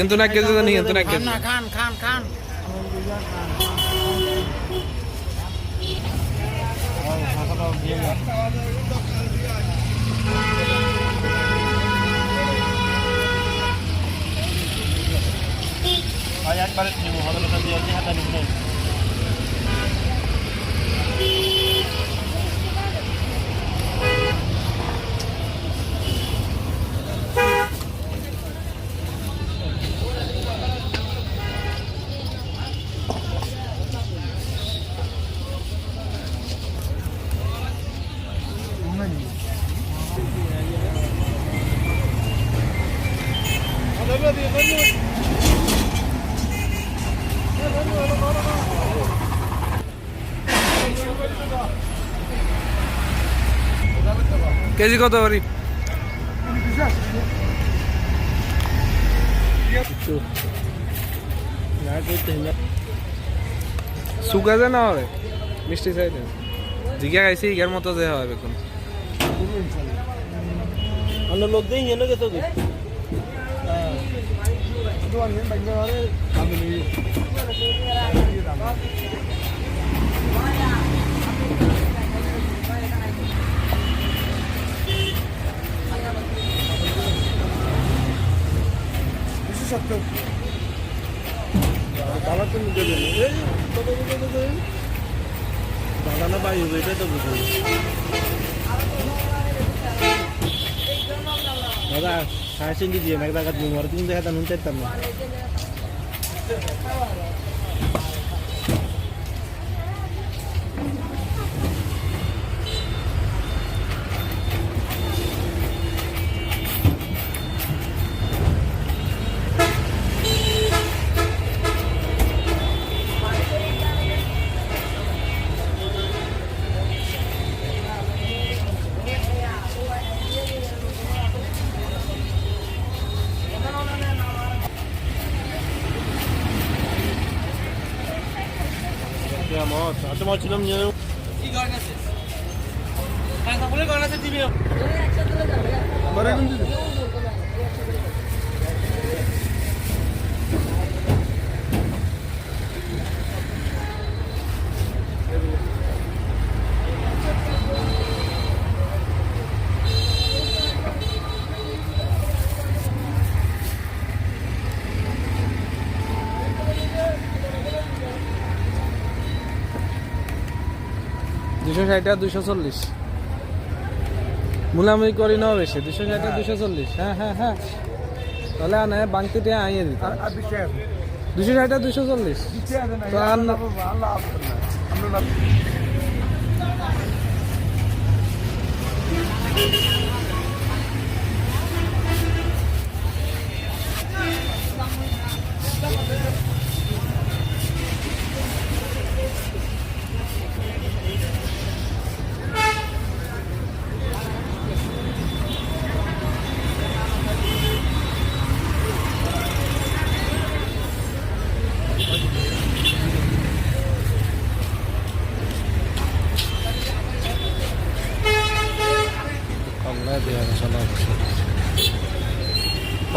ఎంత నాకు কেজি ఎంత నాకు খান না খান খান খান আজ একবারে নিব হবে লোক দিয়ে আছে হাতে নিব কেজি কত না শুকা যায় না হবে মিষ্টি চাই না জিগা খাইছি ইগার মতো যে হবে এখন আমরা লোক দেই এনে গেছে তো দাদা না বায়ু এটাই তো বুঝুন দাদা সাড়ে তিন কেজি এক টাকা দিন আর তিন টাকা নুন চাইতাম না মাছ আচ্ছা গয়না আছে নিয়ে আছে ষাট আর দুশো চল্লিশ। মুলামুলি করি নাও বেশি দুশো ষাট আর দুশো চল্লিশ। হ্যাঁ হ্যাঁ হ্যাঁ। তাহলে আনে বাংতিতে আইয়ে দিত। দুশো ষাট আর দুশো চল্লিশ তো আর না- আল্লাহ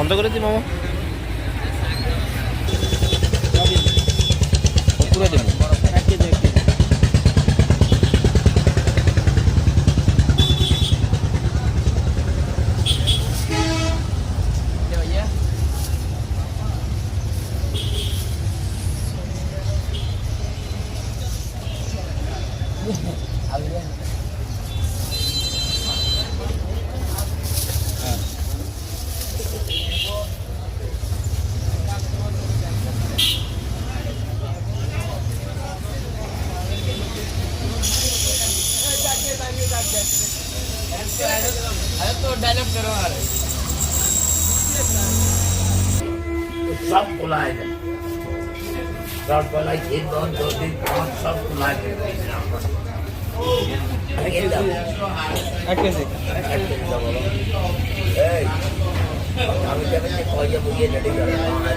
বন্ধ করে দি মামা। পুরো এক কেজি। আমি যাবেন যে কয়ে বুঝিয়ে রেডি যাবে আমার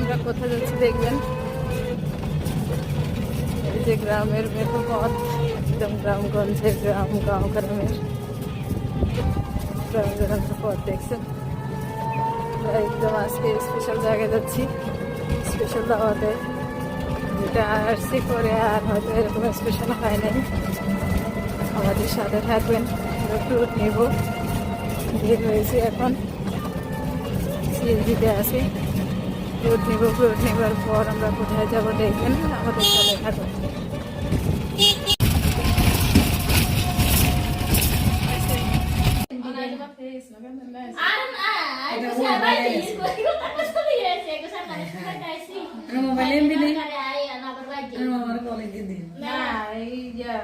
আমরা কোথায় যাচ্ছি, দেখবেন। এই যে গ্রামের মেঠো পথ একদম গ্রামগঞ্জের গ্রাম, গাঁও, গ্রামের। গ্রাম, গ্রামের পথ, দেখছেন? একদম আজকে স্পেশাল জায়গায় যাচ্ছি স্পেশাল দাওয়াতে। যেটা আসছি পরে আর হয়তো এরকম স্পেশাল হয় নাই। আমাদের সাথে থাকবেন ট্যুর নেব। বের হয়েছি এখন। সিএসডিতে আছি। রোড নেবার পর আমরা কোথায় যাব দেখবেন আমাদের চলে থাকুন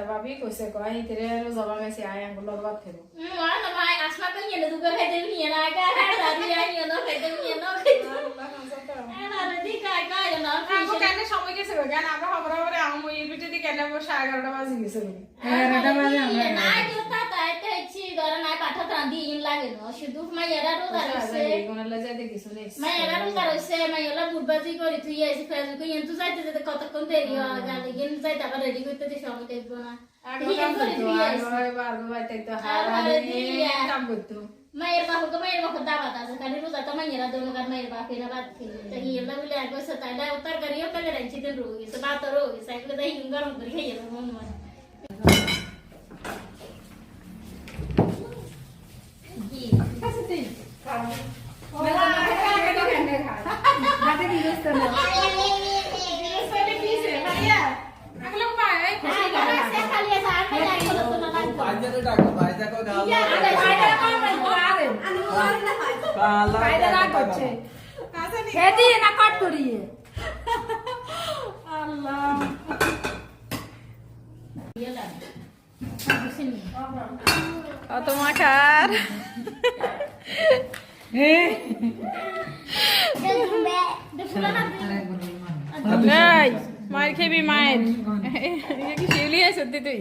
ভাবি কইছে কয় ইতরে আর জবা গেছে আই আঙ্গুল লগাত খেলো আমগো কেন সময় গেছে গো কেন আমরা খবর খবরে আম ওই পিঠে দি কেন বসে এগারোটা বাজে গেছে গো। এগারোটা বাজে শুধু মাইয়ারা রোদা রয়েছে কোনালে যাইতে কিছু নেই মাইয়ারা রোদা রয়েছে মাইয়ারা বুটবাজি করে তুই যাইতে যেতে কতক্ষণ দেরি হয় গালে গেম যাইতে আবার রেডি করতে দিয়ে সময় দেখব না। আগে কাম করতো আগে বারো বাইতে তো হারা কাম করতো মায়ের বাহুকে মায়ের বাহু দাবাত আছে কারণ রোজা তো মাইয়ারা দোনো কার মায়ের বাপেরা বাদ খেলে তাই ইয়েলা বলে আর কইছে তাই না উত্তর করিও তাহলে রাইছি দেন রোগ গেছে বাত রোগ গেছে এগুলো তাই হিম গরম করে খেয়ে যাবে মন মন কি খালি আছে আর খালি আর কোনো তো না লাগবে ইয়েলা বুঝিনি অত মাখার নাই মায়ের খেবি মায়ের কি শিউলি আছে সত্যি তুই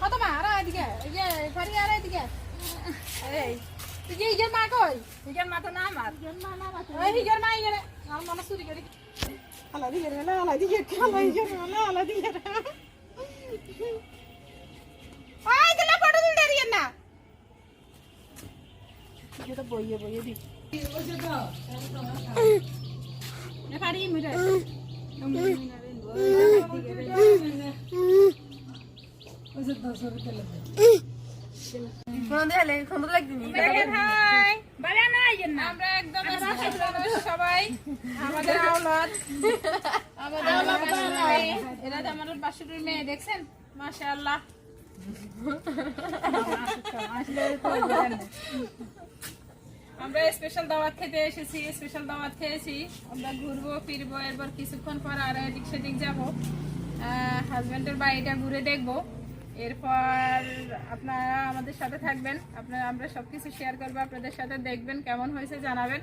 কত মা আর এদিকে এই যে ফারি আর এদিকে। এই তুই ইগের মা কই? ইগের মা তো না আমার। ওই ইগের মা ইগের আমার মনে চুরি করি। আলা দিকে রে না আলা দিকে আলা দিকে রে না আলা দিকে এটা বইয়ে বইয়ে দি পারি মিরে সবাই আমাদের আওলাদ। আমাদের এরা আমাদের বাসুরের মেয়ে দেখছেন? মাশাআল্লাহ। আমরা স্পেশাল দাওয়াত খেতে এসেছি স্পেশাল দাওয়াত খেয়েছি। আমরা ঘুরবো ফিরবো এরপর কিছুক্ষণ পর আর এদিক সেদিক যাব। হাজব্যান্ডের বাড়িটা ঘুরে দেখব। এরপর আপনারা আমাদের সাথে থাকবেন। আপনারা আমরা সব কিছু শেয়ার করব আপনাদের সাথে দেখবেন কেমন হয়েছে জানাবেন।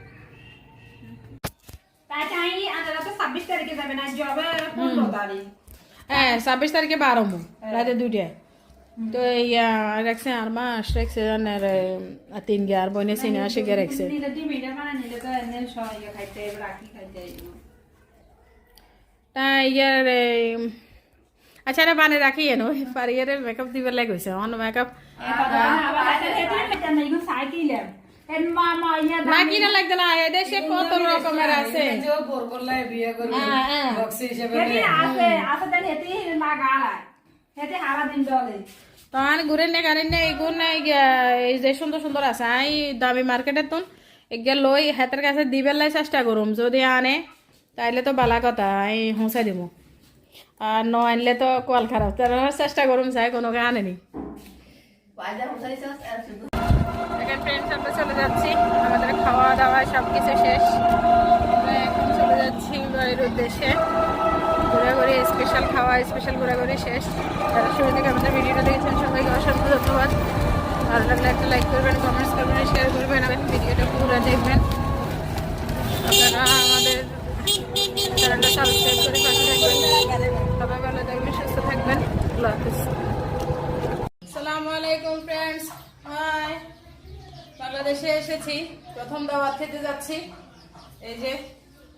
হ্যাঁ ছাব্বিশ তারিখে বারম্ভ রাতে দুইটায়। তো ইয়া রাখছে আর মাস রাখছে আর তিন গে আর বইনে সিনে আসে গে রাখছে তাই ইয়ার আচ্ছা রে বানে রাখি এনো পার ইয়ারে মেকআপ দিবার লাগ হইছে অন মেকআপ না কিনা লাগবে না এদেশে কত রকমের আছে হ্যাঁ, হ্যাঁ। তখন ঘুরে নে গাড়ি নে এগুন এই যে সুন্দর সুন্দর আছে। আই, দামি মার্কেটে তুন এগে লই, হাতের কাছে দিবার লাই চেষ্টা করুম। যদি আনে, তাইলে তো বালা কথা, আই হুঁসাই দিব আর ন আনলে তো কল খারাপ, তার চেষ্টা করুম, চাই কোনো আনেনি। এখন চলে যাচ্ছি। আমাদের খাওয়া দাওয়া সব কিছু শেষ এখন চলে যাচ্ছি বাড়ির উদ্দেশ্যে। ঘোরাঘুরি স্পেশাল খাওয়া স্পেশাল ঘোরাঘুরি শেষ। যারা শুরু থেকে আমাদের ভিডিওটা দেখেছেন, সবাইকে অসংখ্য ধন্যবাদ। ভালো লাগলে একটা লাইক করবেন কমেন্টস করবেন শেয়ার করবেন এবং ভিডিওটা পুরো দেখবেন। আপনারা আমাদের চ্যানেলটা সাবস্ক্রাইব করে পাশে থাকবেন। সবাই ভালো থাকবেন, সুস্থ থাকবেন। আল্লাহ হাফিজ। আসসালামু আলাইকুম ফ্রেন্ডস হাই বাংলাদেশে এসেছি। প্রথম দাওয়াত খেতে যাচ্ছি। এই যে,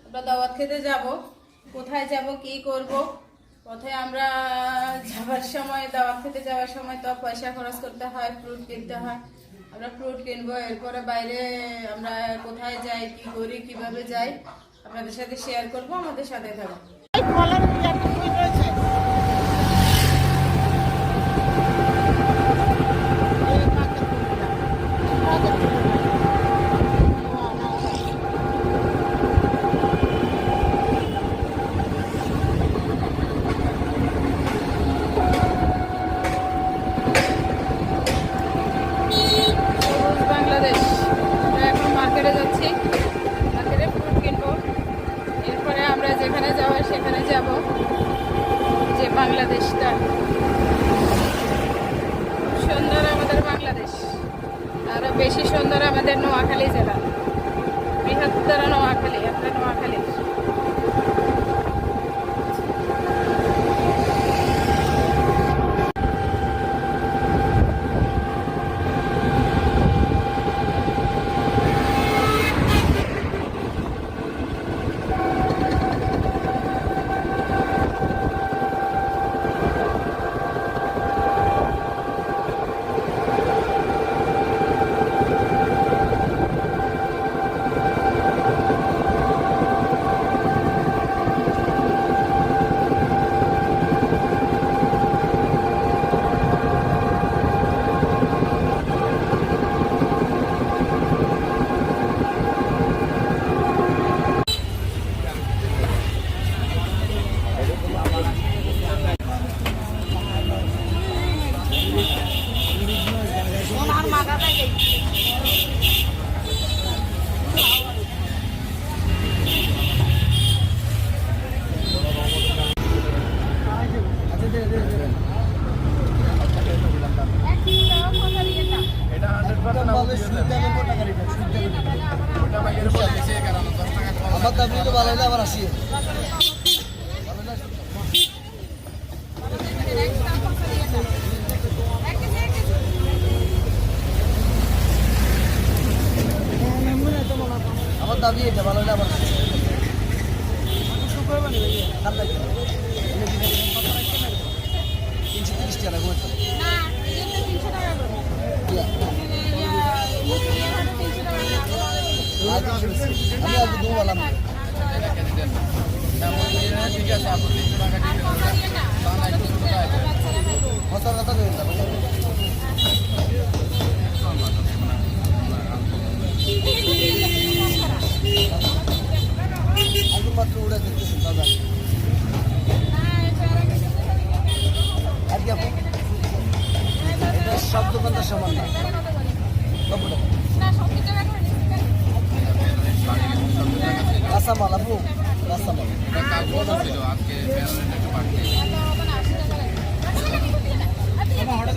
আমরা দাওয়াত খেতে যাব। কোথায় যাব, কি করব? পথে আমরা যাওয়ার সময় দাওয়া খেতে যাওয়ার সময় তো পয়সা খরচ করতে হয় ফ্রুট কিনতে হয়। আমরা ফ্রুট কিনবো, এরপরে বাইরে আমরা কোথায় যাই, কি করি, কীভাবে যাই, আপনাদের সাথে শেয়ার করব, আমাদের সাথে থাকব সবুজ বাংলাদেশ আমরা এখন মার্কেটে যাচ্ছি মার্কেটে ফ্রুট কিনবো এরপরে আমরা যেখানে যাওয়ার সেখানে যাব যে বাংলাদেশটা। সুন্দর আমাদের বাংলাদেশ। আরও বেশি সুন্দর আমাদের নোয়াখালী জেলা। বৃহত্তর নোয়াখালী আপনার নোয়াখালী আমার দাম তো ভালো হলে আবার আসি আমার দাবি এটা ভালো হলে আবার আসি ভালো লাগে তিনশো তিরিশ টাকা ঘুরতে না এটা তিনশো টাকা করে তিনশো টাকা আমি আজ দু বললাম কথা কথা মাত্র উড়ে দেখতেছি দাদা। একই রকম এটা সব দোকানদার সমান না। হ্যাঁ, হঠাৎ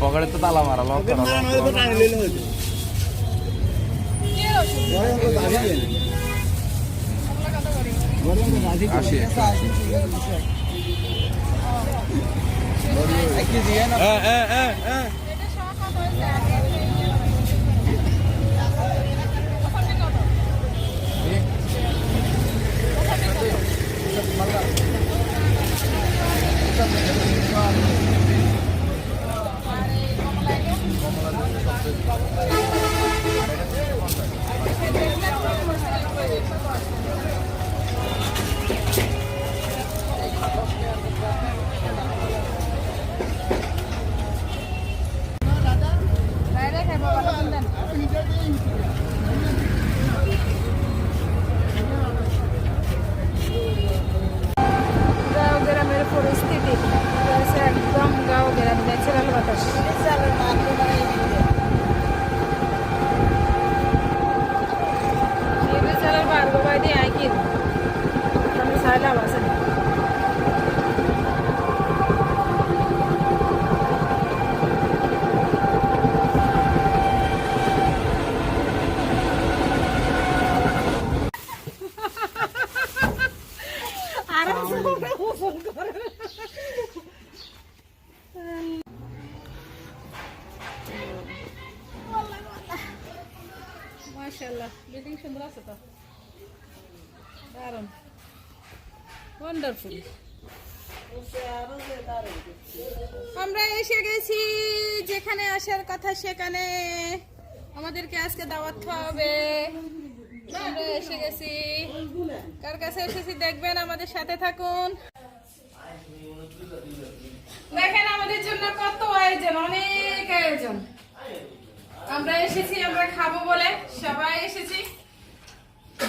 পকেটে তো তালা মারা লক মারা নয় তো টানি লইলে হইতো কি ওষুধ? ঘরে আমাকে দাবি দেন ঘরে আমাকে দাবি দেন আশি এটা সব কত হয়েছে? ওখানে কত? বাইরে খাইবো ভালো দেন গাঁও গ্রামের পরিস্থিতি রয়েছে একদম গাঁও গ্রাম ন্যাচারাল বাতাস সিঁড়ি চালের বার্গ বাইদি আইকি আমি সাইলাম আছে মাশাআল্লাহ বিল্ডিং সুন্দর আছে তো? ওয়ান্ডারফুল আমরা এসে গেছি, যেখানে আসার কথা সেখানে। আমাদেরকে আজকে দাওয়াত খাওয়াবে। আমরা এসে গেছি। কার কাছে এসেছি দেখবেন, আমাদের সাথে থাকুন। দেখেন আমাদের জন্য কত আয়োজন, অনেক আয়োজন। আমরা এসেছি, আমরা খাব বলে, সবাই এসেছি।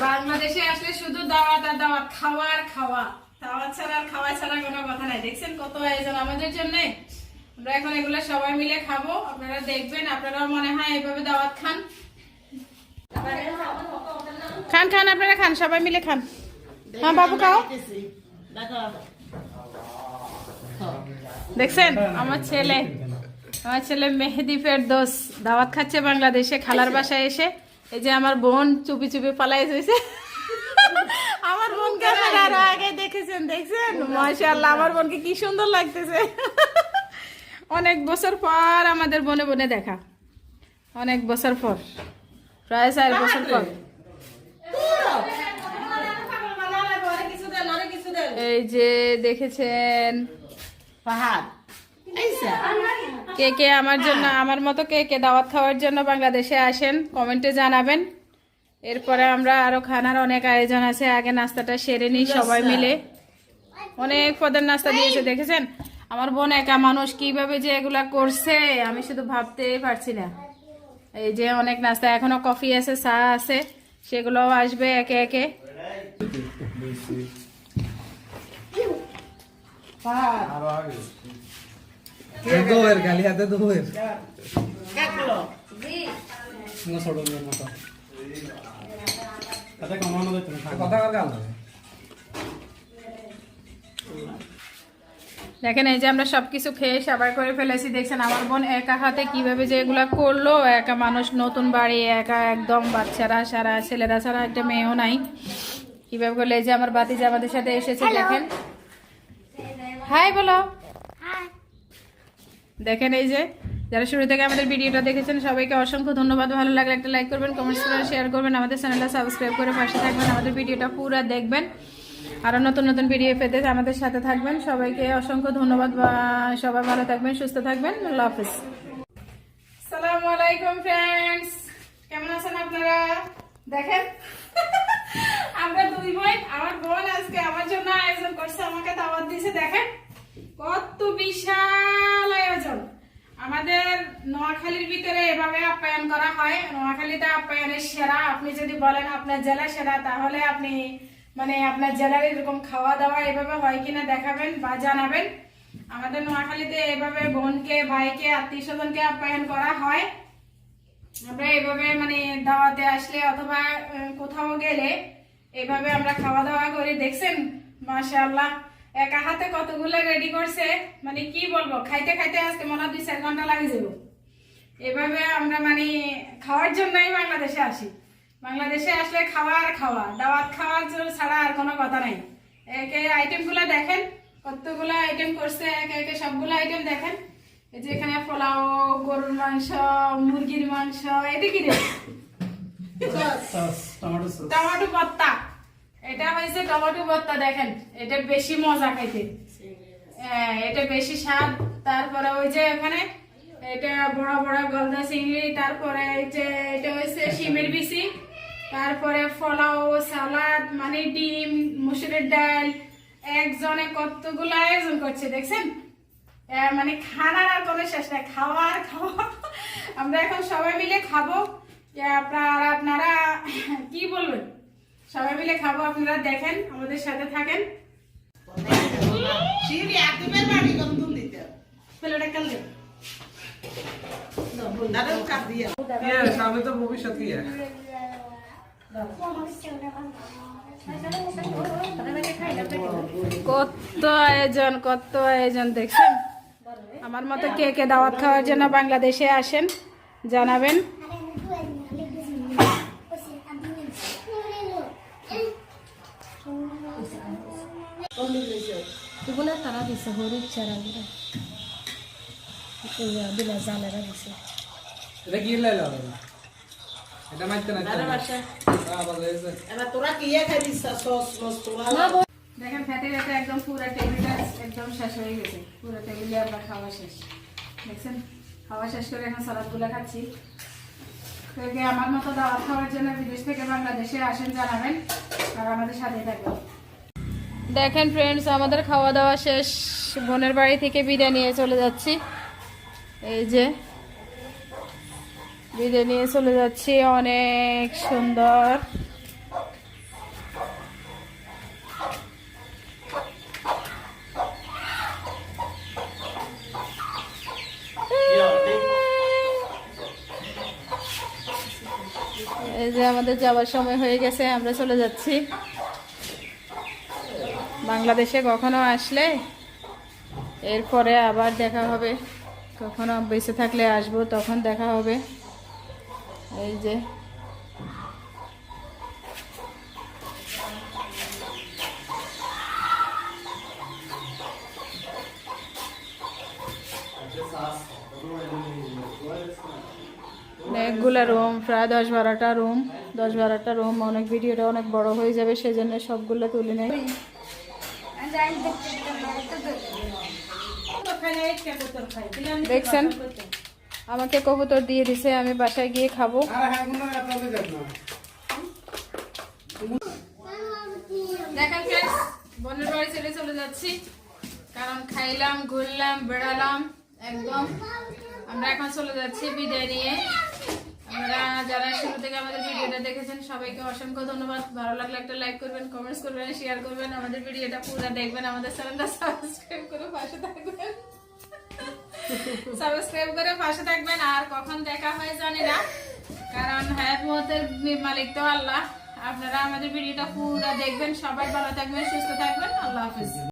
বাংলাদেশে আসলে শুধু দাওয়াত আর দাওয়াত, খাওয়া আর খাওয়া। দাওয়াত ছাড়া আর খাওয়া ছাড়া কোনো কথা নাই। দেখছেন কত আয়োজন আমাদের জন্য? আমরা এখন এগুলো সবাই মিলে খাব। আপনারা দেখবেন, আপনারাও মনে হয় এইভাবে দাওয়াত খান। খান খান, আপনারা খান, সবাই মিলে খান। হ্যাঁ বাবু, খাও। দেখছেন, আমার ছেলে। আমার ছেলে মেহেদি ফেরদোস দাওয়াত খাচ্ছে বাংলাদেশে খালার বাসায় এসে। এই যে আমার বোন চুপি চুপি পালাই হয়েছে আমার বোনকে আপনারা আগে দেখেছেন দেখছেন? মাশাআল্লাহ আমার বোনকে কি সুন্দর লাগতেছে। অনেক বছর পর আমাদের বনে বনে দেখা। অনেক বছর পর। প্রায় চার বছর পর। এই যে দেখেছেন। কে কে আমার জন্য আমার মতো কে কে দাওয়াত খাওয়ার জন্য বাংলাদেশে আসেন কমেন্টে জানাবেন। এরপরে আমরা আরও খানার অনেক আয়োজন আছে আগে নাস্তাটা সেরে নিই সবাই মিলে। অনেক পদের নাস্তা দিয়েছে দেখেছেন? আমার বোন একা মানুষ কীভাবে যে এগুলা করছে আমি শুধু ভাবতেই পারছি না। এই যে অনেক নাস্তা এখনও কফি আছে চা আছে সেগুলোও আসবে একে একে। দোয়ের খালি হাতে দোয়ের। ছোট মেয়ের মতো। তাতে কমানো যেত কথা কার গাল দেখেন এই যে আমরা সবকিছু খেয়ে সবাই করে ফেলেছি দেখছেন আমার বোন একা হাতে কীভাবে যে এগুলা করল একা মানুষ নতুন বাড়ি একা একদম বাচ্চারা সারা ছেলেরা ছাড়া একটা মেয়েও নাই। কীভাবে করলে এই যে আমার বাতি যে আমাদের সাথে এসেছে দেখেন। হাই বলো। দেখেন এই যে, যারা শুরু থেকে আমাদের ভিডিওটা দেখেছেন, সবাইকে অসংখ্য ধন্যবাদ। ভালো লাগলে একটা লাইক করবেন কমেন্টস করবেন শেয়ার করবেন, আমাদের চ্যানেলটা সাবস্ক্রাইব করে পাশে থাকবেন, আমাদের ভিডিওটা পুরো দেখবেন। আরও নতুন নতুন ভিডিও পেতে আমাদের সাথে থাকবেন। সবাইকে অসংখ্য ধন্যবাদ সবাই ভালো থাকবেন, সুস্থ থাকবেন, আল্লাহ হাফিজ। সালামু আলাইকুম ফ্রেন্ডস কেমন আছেন আপনারা? দেখেন, আমরা দুই বোন আমার বোন আজকে আমার জন্য আয়োজন করছে, আমাকে দাওয়াত দিয়েছে, দেখেন। কত বিশাল আয়োজন। আমাদের নোয়াখালীর ভিতরে এভাবে আপ্যায়ন করা হয়। নোয়াখালীতে আপ্যায়নের সেরা, আপনি যদি বলেন আপনার জেলা সেরা, তাহলে আপনি মানে আপনার জেলার এরকম খাওয়া দাওয়া এভাবে হয় কিনা দেখাবেন বা জানাবেন। আমাদের নোয়াখালীতে এভাবে বোনকে, ভাইকে আত্মীয় স্বজনকে আপ্যায়ন করা হয়। আমরা এভাবে মানে দাওয়াতে আসলে অথবা কোথাও গেলে এভাবে আমরা খাওয়া দাওয়া করি। দেখছেন? মাশাআল্লাহ। একা হাতে কতগুলো রেডি করছে মানে কি বলব খাইতে খাইতে আজকে মনে দুই চার ঘণ্টা লাগে যাব। এভাবে আমরা মানে খাওয়ার জন্যই বাংলাদেশে আসি। বাংলাদেশে আসলে খাওয়া আর খাওয়া দাওয়াত খাওয়ার ছাড়া আর কোনো কথা নাই। একে আইটেমগুলো দেখেন কতগুলো আইটেম করছে একে একে সবগুলো আইটেম দেখেন। এই যে এখানে পোলাও গরুর মাংস মুরগির মাংস এটা কি রে টমেটো ভর্তা এটা হয়েছে টমেটো ভর্তা দেখেন এটা বেশি মজা খাইতে। হ্যাঁ, এটা বেশি স্বাদ। তারপরে ওই যে এখানে এটা বড় বড় গলদা চিংড়ি তারপরে যে এটা হয়েছে শিমের বিচি তারপরে ফলাও সালাদ মানে ডিম মুসুরের ডাল একজনে কতগুলো আয়োজন করছে দেখছেন? মানে খানার আর কোনো শেষ নাই খাওয়ার খাওয়া। আমরা এখন সবাই মিলে খাব। আপনারা আপনারা কি বলবেন? সবাই মিলে খাব আপনারা দেখেন আমাদের সাথে থাকেন। ভবিষ্যৎ কি কত আয়োজন কত আয়োজন দেখছেন? আমার মতো কে কে দাওয়াত খাওয়ার জন্য বাংলাদেশে আসেন জানাবেন। এগুলো তারা দিছে হরির চারা দিলে জালেরা দিছে এটা কি লাইলা এটা মাইতে না হ্যাঁ ভালো হয়েছে দেখেন ফ্যাটে ফ্যাটে একদম পুরো টেবিলটা একদম শেষ হয়ে গেছে পুরো টেবিলে আমরা খাওয়া শেষ দেখছেন খাওয়া শেষ করে এখন সালাদগুলো খাচ্ছি তো কে আমার মতো দাওয়াত খাওয়ার জন্য বিদেশ থেকে বাংলাদেশে আসেন জানাবেন আর আমাদের সাথে থাকবেন দেখেন ফ্রেন্ডস আমাদের খাওয়া দাওয়া শেষ। বোনের বাড়ি থেকে বিদায় নিয়ে চলে যাচ্ছি। এই যে, বিদায় নিয়ে চলে যাচ্ছি। অনেক সুন্দর। এই যে আমাদের যাওয়ার সময় হয়ে গেছে, আমরা চলে যাচ্ছি। বাংলাদেশে কখনো আসলে? এরপরে আবার দেখা হবে। কখনো বেঁচে থাকলে আসব, তখন দেখা হবে। এই যে। অনেকগুলো রুম প্রায় দশ বারোটা রুম দশ বারোটা রুম অনেক ভিডিওটা অনেক বড় হয়ে যাবে, সেজন্য সবগুলো তুলে নেই। দেখছেন? আমাকে কবুতর দিয়ে দিছে, আমি বাসায় গিয়ে খাব। দেখেন বোনের বাড়ি ছেড়ে চলে যাচ্ছি। কারণ খাইলাম, ঘুরলাম, বেড়ালাম, একদম। আমরা এখন চলে যাচ্ছি বিদায় নিয়ে। আমরা যারা শুরু থেকে আমাদের ভিডিওটা দেখেছেন, সবাইকে অসংখ্য ধন্যবাদ। ভালো লাগলে একটা লাইক করবেন কমেন্টস করবেন শেয়ার করবেন। আমাদের ভিডিওটা পুরো দেখবেন, আমাদের চ্যানেলটা সাবস্ক্রাইব করে পাশে থাকবেন। সাবস্ক্রাইব করে পাশে থাকবেন, আর কখন দেখা হয় জানি না। কারণ হায়াত মহতের মালিক তো আল্লাহ। আপনারা আমাদের ভিডিওটা পুরো দেখবেন, সবাই ভালো থাকবেন, সুস্থ থাকবেন। আল্লাহ হাফিজ।